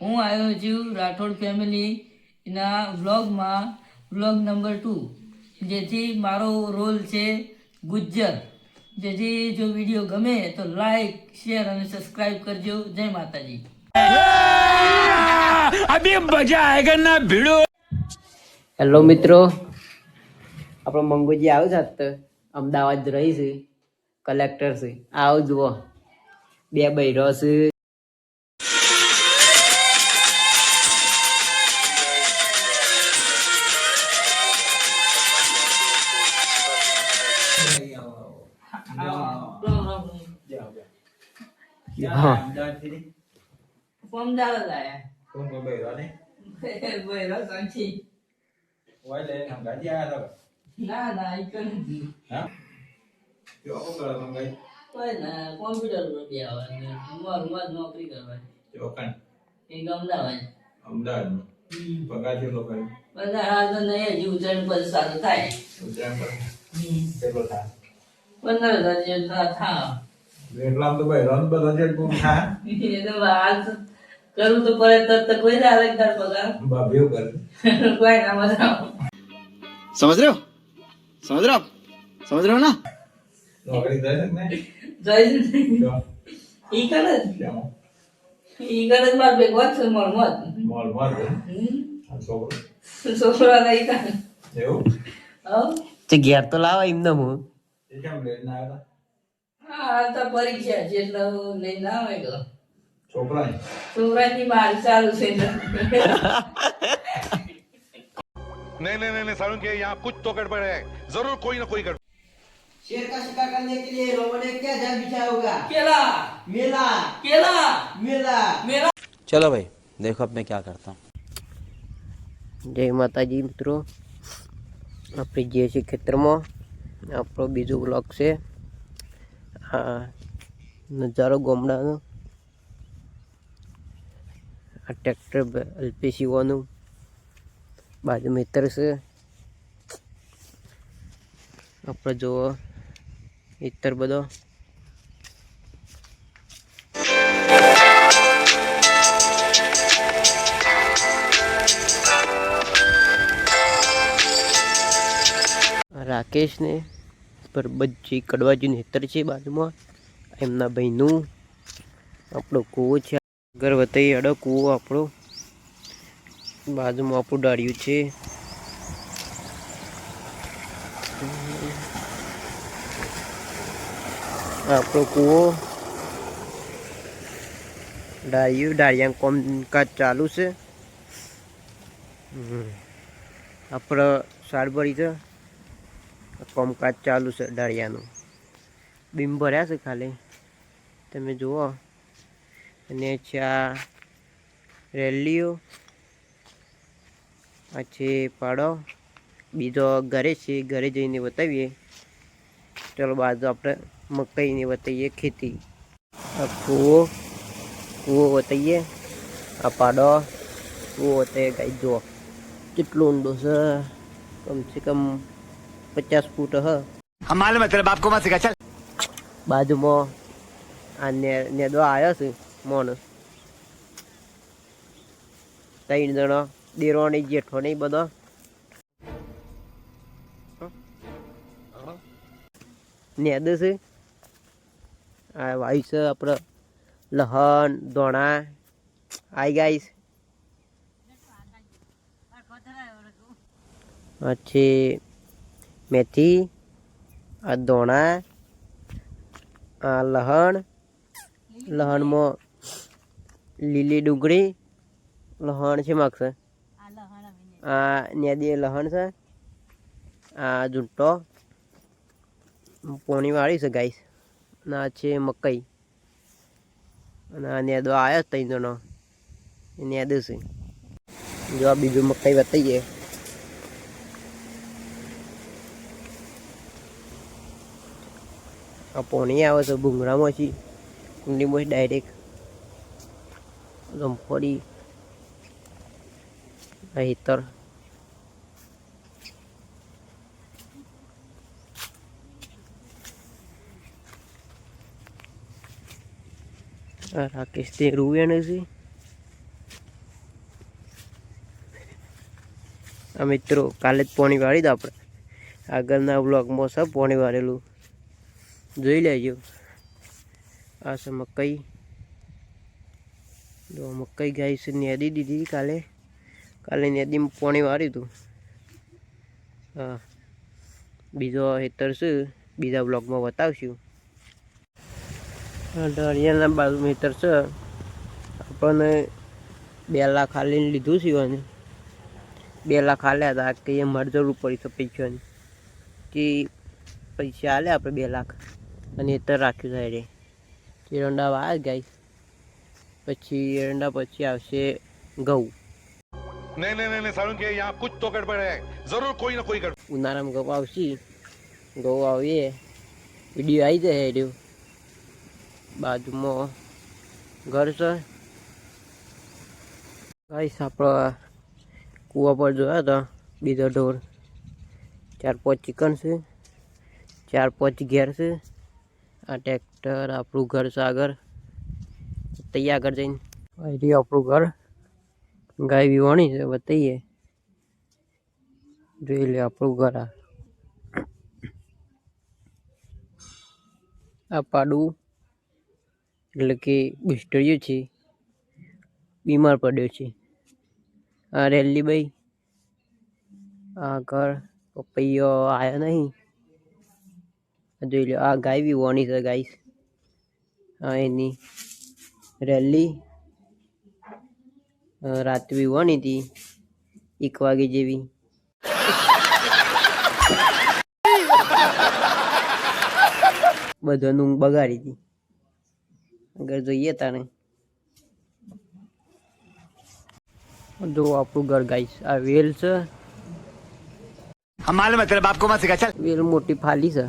હું આવ્યો છું રાઠોડ ફેમિલીના વ્લોગમાં. Vlog number two. જેથી મારો રોલ છે ગુજ્જર. જેથી જો વીડિયો ગમે તો લાઈક શેર અને સબસ્ક્રાઈબ કરજો. જય માતાજી. હેલો મિત્રો. આપણો મંગુજી આવ્યો છે તો અમદાવાદ રહી છે. કલેક્ટર છે. આવો જુઓ. બે બૈરો છે. không giờ giờ giờ đi. Không ra là? Lẹ không có về đó đấy về đó sáng chi quay lên làm cả da rồi. Na này cân hả? Chỗ có cờ không vậy quay là con biết được một điều ngon ngon ngon cái cờ vậy chỗ cần cái đâu đời ông đâu và cái chưa được vậy bây giờ dân này dù trên phần sản thải dù trên phần cái bậc thang પંદર હજાર જેટલા થા. એટલા તો ભાઈ run બધા જે કોણ થા? એ તો વાત કરું તો પડે તો તો કોઈ ના અલગ કર પગાર. બાબીઓ કર. કોઈ ના મજા સમજ રહ્યો? સમજ રહ્યો સમજ રહ્યો ના? નોકરી જાય ને જાય ને. ઈ કર જ. ઈ કર જ માર ભેગો છે મોલ મોલ મોલ મોલ છોકરો. છોકરો નહીં કર. એવું? હા તો ઘેર તો લાવો એમને હું હા હાલ તો પરીક્ષા છે એટલે લઈને ના હોય તો છોકરા છોકરાની મારી ચાલુ છે એટલે नहीं नहीं नहीं नहीं सारुण के यहाँ कुछ तो गड़बड़ है जरूर कोई ना कोई गड़बड़ शेर का शिकार करने के लिए लोगों ने क्या जाल बिछाया होगा કેલા मेला કેલા मेला મેરા चलो भाई देखो अब मैं क्या करता हूँ જય માતાજી મિત્રો આપણે જે છે ખેતરમાં આપણો બીજો બ્લોક છે. આ નજારો ગામડાનો. આ ટ્રેક્ટર અલ્પી સીવાનું. બાજુ મિત્ર છે. આપણે જુઓ ઇતર બધો. રાકેશને પરબતજી કડવાજીનું હેતર છે બાજુમાં. એમના ભાઈનું, આપણો કૂવો છે ગર્ભવતી અડો કૂવો આપણો. બાજુમાં આપણું ડાળિયું છે. આપણો કૂવો. ડાળિયું ડાળિયા કોમકાજ ચાલુ છે. આપણે સાડબરી છે. કોમકાજ ચાલુ છે ડાળિયાનું બીમ ભર્યા છે ખાલી. તમે જુઓ. અને છે રેલીઓ. પછી પાડો. બીજો ઘરે છે, ઘરે જઈને બતાવીએ. ચલો બાજુ આપણે મકાઈને બતાવીએ ખેતી. આ કૂવો કૂવો બતાવીએ. આ પાડો, કૂવો બતાવીએ. ગાઈ જુઓ. કેટલું ઊંડો છે. કમસે કમ પચાસ ફૂટ હ. અમારે મતલબ બાપકો માં શીખા ચાલ. બાજુમાં આ નેદો આવ્યો છે મોન ત્રણ જણો દેરો નહીં જેઠો નહીં બધો. નેદ છે. આ વાયુ છે આપણે લહન ધોણા આઈ ગાઈસ પછી મેથી, આ ધોણા, આ લહણ, લહણમાં લીલી ડુંગળી, લહણ છે માગશે. આ નેદી લહણ છે. આ ઝૂંટો. પોણી વાળી છે ગાઈસ. આ છે મકઈ. અને આ નેદો આવ્યો ત્રણ જણો. નેદ છે. જો આ બીજું મકાઈ બતાવીએ. આ પોણી આવે તો ભૂંગળામાંથી. કુંડીમાંથી ડાયરેક્ટ રમફોડી હેતર રાકેશ તે રૂવ્યા છે. આ મિત્રો, કાલે જ પોણી વાળી દો આપણે. આગળના બ્લોગમાં સબ પોણી વાળેલું. જોઈ લેજો. આ છે મકઈ. જો મકઈ ગાય છે નેદી દીધી કાલે. કાલે નેદીમાં પાણી વાર્યું હતું. હા. બીજો હેતર છે, બીજા બ્લોગમાં બતાવશું. હરિયાણા બાજુ હેતર છે. આપણને બે લાખ હાલીને લીધું છે અને બે લાખ હાલ્યા હતા. કે એ મારે જરૂર પડી તો પૈસાની. કે પૈસા આલે આપણે બે લાખ. અને એતર રાખ્યું સાઈડે એરંડા આવે ગાય. પછી એરંડા પછી આવશે ઘઉં. નહીં નહીં નહીં સારું કે યહાં કુછ તો ગડબડ હે. જરૂર કોઈ ના કોઈ ગડબડ. ઉનાળામાં ઘઉં આવશે. ઘઉં આવીએ. વીડિયો આવી જાય હેડ્યું બાજુમાં ઘર છે. ગાઈસ આપણે કૂવા પર જોયા હતા. બીજો ઢોર. ચાર પાંચ ચિકન છે. ચાર, પાંચ ઘેર છે. આ ટ્રેક્ટર, આપણું ઘર છે આગળ. તૈયાર આગળ જઈને. આપણું ઘર. ગાય વિવાણી છે બતાવીએ જોઈ લે આપણું ઘર આ. પાડું. એટલે કે બિસ્ટરિયું છે. બીમાર પડ્યો છે. આ રેલી ભાઈ આ ઘર પપૈયો આવ્યો નહીં. જોઈ લો આ ગાય બી વોણી છે ગાઈસ હા એની રેલી રાતવી વણી હતી એક વાગે જેવી. બધાનું ઊંઘ બગાડી હતી ઘર જોઈએ તાણે. જો આપણું ઘર ગાઈસ આ વેલ છે. વેલ મોટી ફાલી છે.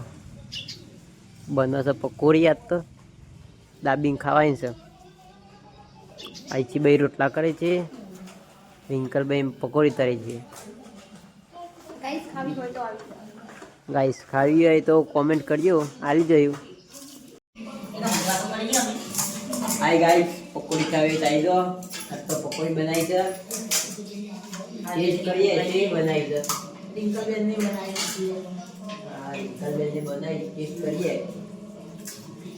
બને છે પકોડી યાદ તો દાબીને ખાવાય છે. આઈચી ભાઈ રોટલા કરે છે. રિંકલભાઈ પકોડી તરે છે. ગાઈસ ખાવી હોય તો કોમેન્ટ કરજો. આવી જયું હાય ગાઈસ પકોડી ખાવી આવી જાઓ. તો પકોડી બનાવી છે. ટેસ્ટ કરીએ છે બનાવી છે. બનાવી ટેસ્ટ કરીએ.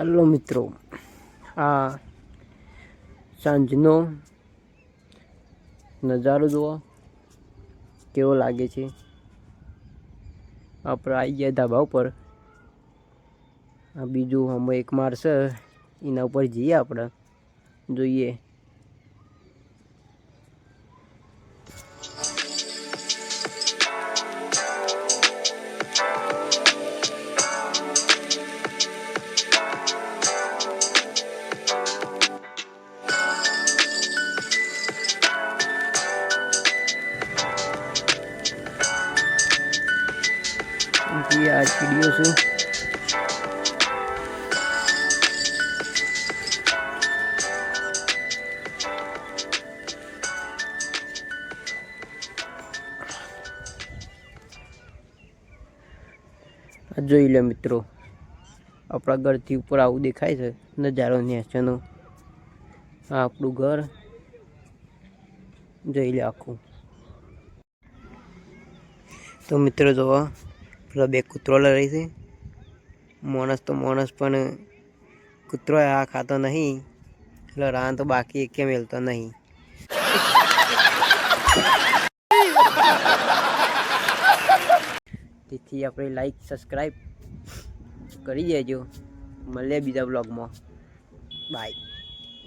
હેલો મિત્રો, આ સાંજનો નજારો જોવા કેવો લાગે છે. આપણે આવી ગયા ધાબા ઉપર. આ બીજું અમે એક મારશે એના ઉપર જઈએ આપણે, જોઈએ. જી આ ચીડીઓ આ જોઈ લે મિત્રો, આપણા ઘરથી ઉપર આવું દેખાય છે, નજારો નેચરનો. આ આપણું ઘર. જોઈ લે આખું. તો મિત્રો જોવા પેલા બે કૂતરો લઈ છે. માણસ તો માણસ, પણ કૂતરો આ ખાતો નહીં. એટલે રાન તો બાકી એકે મેલતો નહીં. તેથી આપણે લાઈક સબસ્ક્રાઈબ કરી દેજો. મળીએ બીજા બ્લોગમાં બાય